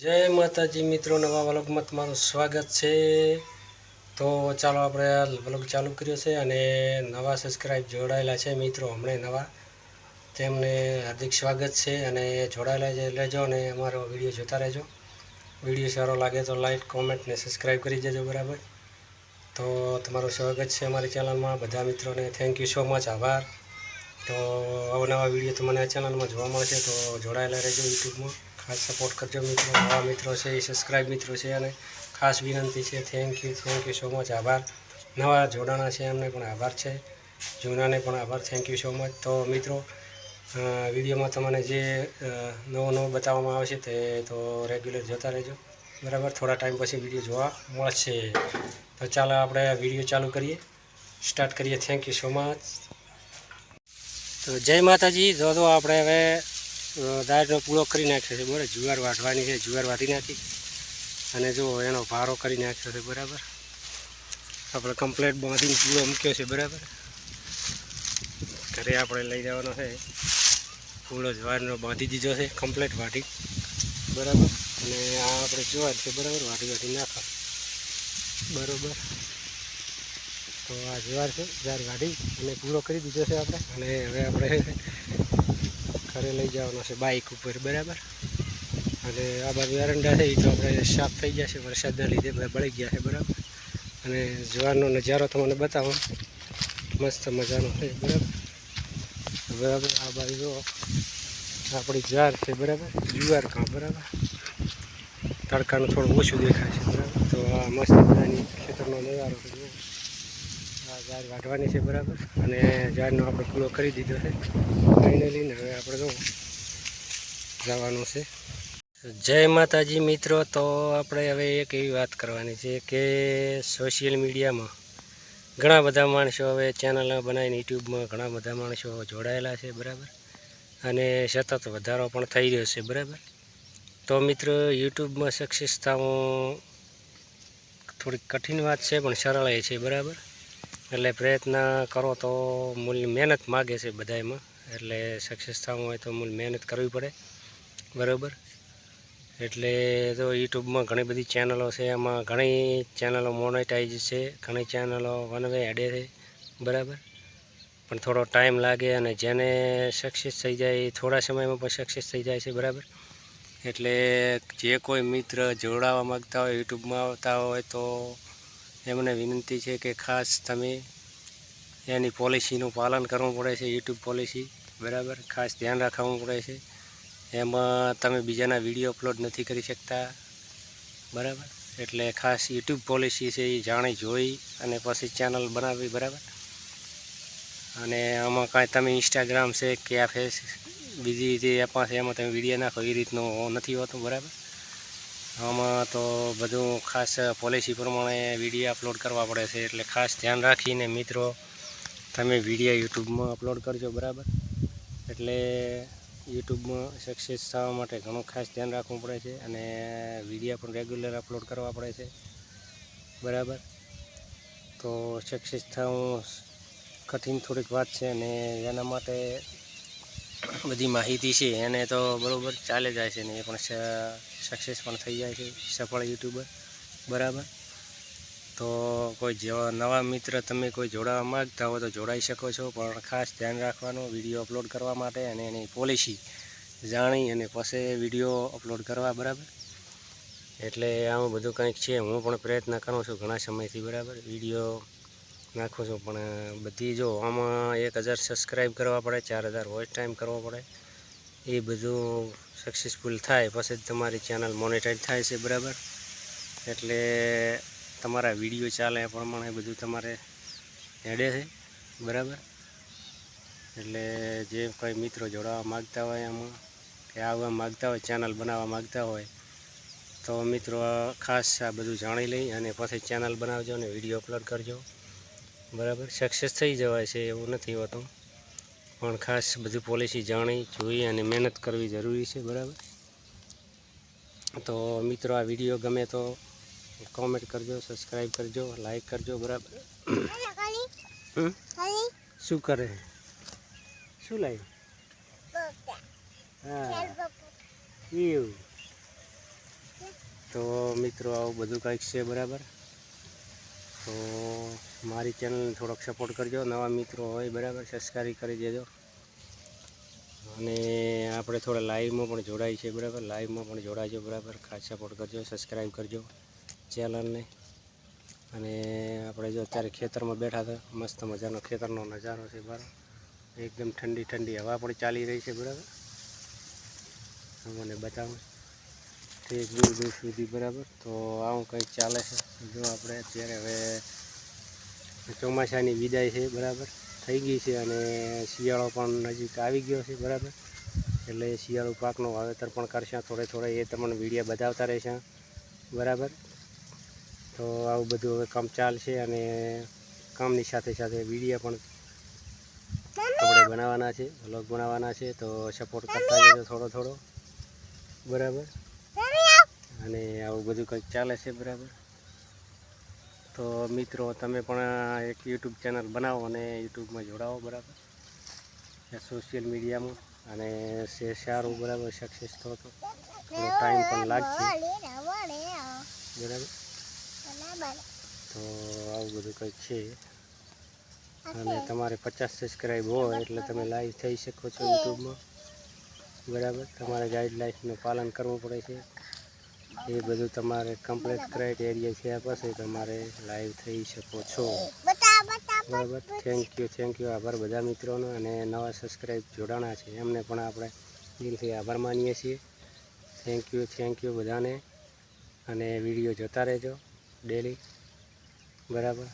જય માતાજી મિત્રો, નવા વ્લોગમાં તમારું સ્વાગત છે. તો ચાલો આપણે વ્લોગ ચાલુ કર્યો છે અને નવા સબસ્ક્રાઈબ જોડાયેલા છે મિત્રો હમણાં નવા. તેમને હાર્દિક સ્વાગત છે અને જોડાયેલા રહેજો અને અમારો વીડિયો જોતા રહેજો. વીડિયો સારો લાગે તો લાઇક કોમેન્ટ ને સબસ્ક્રાઈબ કરી દેજો બરાબર. તો તમારું સ્વાગત છે અમારી ચેનલમાં બધા મિત્રોને થેન્ક યુ સો મચ આભાર. તો અવનવા વીડિયો તમને આ ચેનલમાં જોવા મળશે તો જોડાયેલા રહેજો યુટ્યુબમાં. ખાસ સપોર્ટ કરજો મિત્રો, નવા મિત્રો છે એ સબસ્ક્રાઈબ મિત્રો છે અને ખાસ વિનંતી છે thank you thank you so much આભાર. નવા જોડાણા છે, એમને પણ આભાર છે. જૂનાને પણ આભાર થેન્ક યુ સો મચ તો મિત્રો વિડીયોમાં તમને જે નવો નવું બતાવવામાં આવશે તે તો રેગ્યુલર જોતા રહેજો. બરાબર? થોડા ટાઈમ પછી વીડિયો જોવા મળશે. તો ચાલો આપણે વીડિયો ચાલુ કરીએ. સ્ટાર્ટ કરીએ. થેન્ક યુ સો મચ તો જય માતાજી. જો આપણે હવે દાળનો પૂળો કરી નાખ્યો છે, બરાબર? જુવાર વાટવાની છે, જુવાર વાટી નાખી. અને જો એનો ભારો કરી નાખ્યો છે, બરાબર? આપણે કમ્પ્લેટ બાંધીને પૂળો મૂક્યો છે, બરાબર? ઘરે આપણે લઈ જવાનો છે. પૂળો જવારનો બાંધી દીધો છે કમ્પ્લેટ વાટી બરાબર? અને આ આપણે જુવાર છે, બરાબર? વાટી વાટી નાખો. બરાબર? તો આ જુવાર છે, જુવાર વાઢી અને પૂરો કરી દીધો છે આપણે. અને હવે આપણે ઘરે લઈ જવાનો છે બાઇક ઉપર, બરાબર? અને આ બાજુ એરંડા એ તો આપણે સાફ થઈ ગયા છે, વરસાદના લીધે બધા બળી ગયા છે, બરાબર? અને જવાનો નજારો તમને બતાવો. મસ્ત મજાનો છે, બરાબર? બરાબર, આ બાજુ આપણી જ્વાર છે, બરાબર? જુવાર કાં બરાબર? તડકાનું થોડું ઓછું દેખાય છે, બરાબર? તો આ મસ્ત મજાની ખેતરનો નજારો છે ઝાડ વાટવાની છે બરાબર. અને ઝાડનો આપણે પૂરો કરી દીધો છે. ફાઇનલી હવે આપણે જો જવાનું છે. જય માતાજી મિત્રો, તો આપણે હવે એક એવી વાત કરવાની છે કે સોશિયલ મીડિયામાં ઘણા બધા માણસો હવે ચેનલ બનાવીને યુટ્યુબમાં ઘણા બધા માણસો જોડાયેલા છે, બરાબર? અને સતત વધારો પણ થઈ રહ્યો છે, બરાબર? તો મિત્રો યુટ્યુબમાં સક્સેસ થવું થોડીક કઠિન વાત છે, પણ સરળ એ છે, બરાબર? એટલે પ્રયત્ન કરો તો મૂલ મહેનત માગે છે બધામાં એટલે સક્સેસ થવું હોય તો મૂળ મહેનત કરવી પડે. બરાબર? એટલે તો યુટ્યુબમાં ઘણી બધી ચેનલો છે, એમાં ઘણી ચેનલો મોનેટાઈઝ છે, ઘણી ચેનલો વન વે હેડે છે. બરાબર? પણ થોડો ટાઈમ લાગે અને જેને સક્સેસ થઈ જાય થોડા સમયમાં પણ સક્સેસ થઈ જાય છે, બરાબર? એટલે જે કોઈ મિત્ર જોડાવા માગતા હોય, યુટ્યુબમાં આવતા હોય તો એમને વિનંતી છે કે ખાસ તમે એની પોલિસીનું પાલન કરવું પડે છે, યુટ્યુબ પોલિસી, બરાબર? ખાસ ધ્યાન રાખવું પડે છે. એમાં તમે બીજાના વીડિયો અપલોડ નથી કરી શકતા, બરાબર? એટલે ખાસ યુટ્યુબ પોલિસી છે એ જાણી જોઈ અને પછી ચેનલ બનાવવી બરાબર? અને આમાં કાંઈ તમે ઇન્સ્ટાગ્રામ છે કે આ ફેસ બીજી એપમાં છે એમાં તમે વીડિયો નાખો, એ રીતનું નથી હોતું, બરાબર? આમાં તો બધું ખાસ પોલિસી પ્રમાણે વીડિયો અપલોડ કરવા પડે છે, એટલે ખાસ ધ્યાન રાખીને મિત્રો, તમે વીડિયો યુટ્યુબમાં અપલોડ કરજો, બરાબર? એટલે યુટ્યુબમાં સક્સેસ થવા માટે ઘણું ખાસ ધ્યાન રાખવું પડે છે અને વીડિયો પણ રેગ્યુલર અપલોડ કરવા પડે છે, બરાબર? તો સક્સેસ થવું કઠિન થોડીક વાત છે અને એના માટે બધી માહિતી છે, એને તો બરાબર ચાલે જાય છે ને, એ પણ સક્સેસ પણ થઈ જાય છે, સફળ યુટ્યુબર, બરાબર? તો કોઈ જેવા નવા મિત્ર તમે કોઈ જોડાવા માગતા હો તો જોડાઈ શકો છો, પણ ખાસ ધ્યાન રાખવાનું, વીડિયો અપલોડ કરવા માટે અને એની પોલિસી જાણી અને પછી વીડિયો અપલોડ કરવા, બરાબર? એટલે આમાં બધું કંઈક છે, હું પણ પ્રયત્ન કરું છું ઘણા સમયથી, બરાબર? વીડિયો નાખું છું. પણ બધી જો આમાં એક હજાર સબસ્ક્રાઈબ કરવા પડે, ચાર હજાર વોચ ટાઈમ કરવો પડે, એ બધું સક્સેસફુલ થાય. પછી તમારી ચેનલ મોનિટાઈઝ થાય છે, બરાબર? એટલે તમારા વીડિયો ચાલે એ પ્રમાણે બધું તમારે હેડે છે, બરાબર? એટલે જે કોઈ મિત્રો જોડાવા માગતા હોય એમાં કે આવવા માગતા હોય ચેનલ બનાવવા માગતા હોય, તો મિત્રો ખાસ આ બધું જાણી લઈ અને પછી ચેનલ બનાવજો અને વીડિયો અપલોડ કરજો. બરાબર? સક્સેસ થઈ જવાય છે એવું નથી હોતું. પણ ખાસ બધી પોલિસી જાણી, જોઈ અને મહેનત કરવી જરૂરી છે, બરાબર? તો મિત્રો, આ વીડિયો ગમે તો કોમેન્ટ કરજો સબસ્ક્રાઈબ કરજો લાઈક કરજો, બરાબર? શું કરે? શું લાવ્યું હા. એવું. તો મિત્રો, આવું બધું કંઈક છે, બરાબર? તો મારી ચેનલને થોડોક સપોર્ટ કરજો, નવા મિત્રો હોય બરાબર સબસ્ક્રાઈબ કરી દેજો. અને આપણે થોડા લાઈવમાં પણ જોડાય છે, બરાબર? લાઈવમાં પણ જોડાજો, બરાબર? ખાસ સપોર્ટ કરજો, સબસ્ક્રાઈબ કરજો ચેનલને. અને આપણે જો અત્યારે ખેતરમાં બેઠા હતા, મસ્ત મજાનો ખેતરનો નજારો છે, બરાબર? એકદમ ઠંડી ઠંડી હવા પણ ચાલી રહી છે, બરાબર? હું મને બતાવું. ઠીક દૂર દૂર સુધી, બરાબર? તો આવું કંઈક ચાલે છે. જો આપણે અત્યારે હવે ચોમાસાની વિદાય છે, બરાબર? થઈ ગઈ છે અને શિયાળો પણ નજીક આવી ગયો છે, બરાબર? એટલે શિયાળુ પાકનું વાવેતર પણ કરશે. થોડે થોડે એ તમને વિડીયા બતાવતા રહેશે. બરાબર? તો આવું બધું હવે કામ ચાલશે અને કામની સાથે સાથે વિડીયા પણ આપણે બનાવવાના છે વ્લોગ બનાવવાના છે. તો સપોર્ટ કરતા જજો થોડો થોડો. બરાબર? અને આવું બધું કંઈક ચાલે છે બરાબર? તો મિત્રો તમે પણ એક યુટ્યુબ ચેનલ બનાવો અને યુટ્યુબમાં જોડાવો બરાબર? સોશિયલ મીડિયામાં અને શે સારું બરાબર સક્સેસ થતો. તો થોડો ટાઈમ પણ લાગશે. બરાબર? તો આવું બધું કંઈક છે. અને તમારે પચાસ સબસ્ક્રાઈબ હોય એટલે તમે લાઈવ થઈ શકો છો યુટ્યુબમાં. બરાબર? તમારે ગાઈડલાઇન્સનું પાલન કરવું પડે છે. એ બધું તમારે કમ્પ્લીટ ક્રાઇટેરિયા થયા પછી તમારે લાઈવ થઈ શકો છો. બરાબર. થેન્ક યુ થેન્ક યુ આભાર બધા મિત્રોનો અને નવા સબસ્ક્રાઈબ જોડાણા છે. એમને પણ આપણે દિલથી આભાર માનીએ છીએ. થેન્ક યુ થેન્ક યુ બધાને. અને વીડિયો જોતા રહેજો ડેલી બરાબર.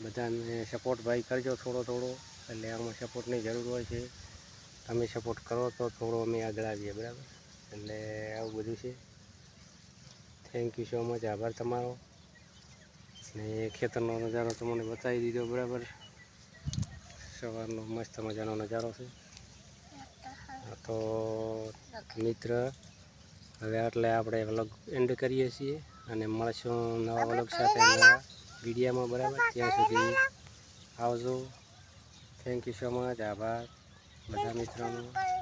બધાને સપોર્ટ ભાઈ કરજો થોડો થોડો, એટલે આમાં સપોર્ટની જરૂર હોય છે. તમે સપોર્ટ કરો તો થોડો અમે આગળ આવીએ, બરાબર? એટલે આવું બધું છે. થેન્ક યુ સો મચ આભાર તમારો. ને ખેતરનો નજારો તમને બતાવી દીધો બરાબર. સવારનો મસ્ત મજાનો નજારો છે. તો મિત્ર, હવે એટલે આપણે વ્લોગ એન્ડ કરીએ છીએ અને મળશું નવા વ્લોગ સાથે નવા વિડીયામાં, બરાબર? ત્યાં સુધી આવજો. થેન્ક યુ સો મચ આભાર. બધા મિત્રોનો.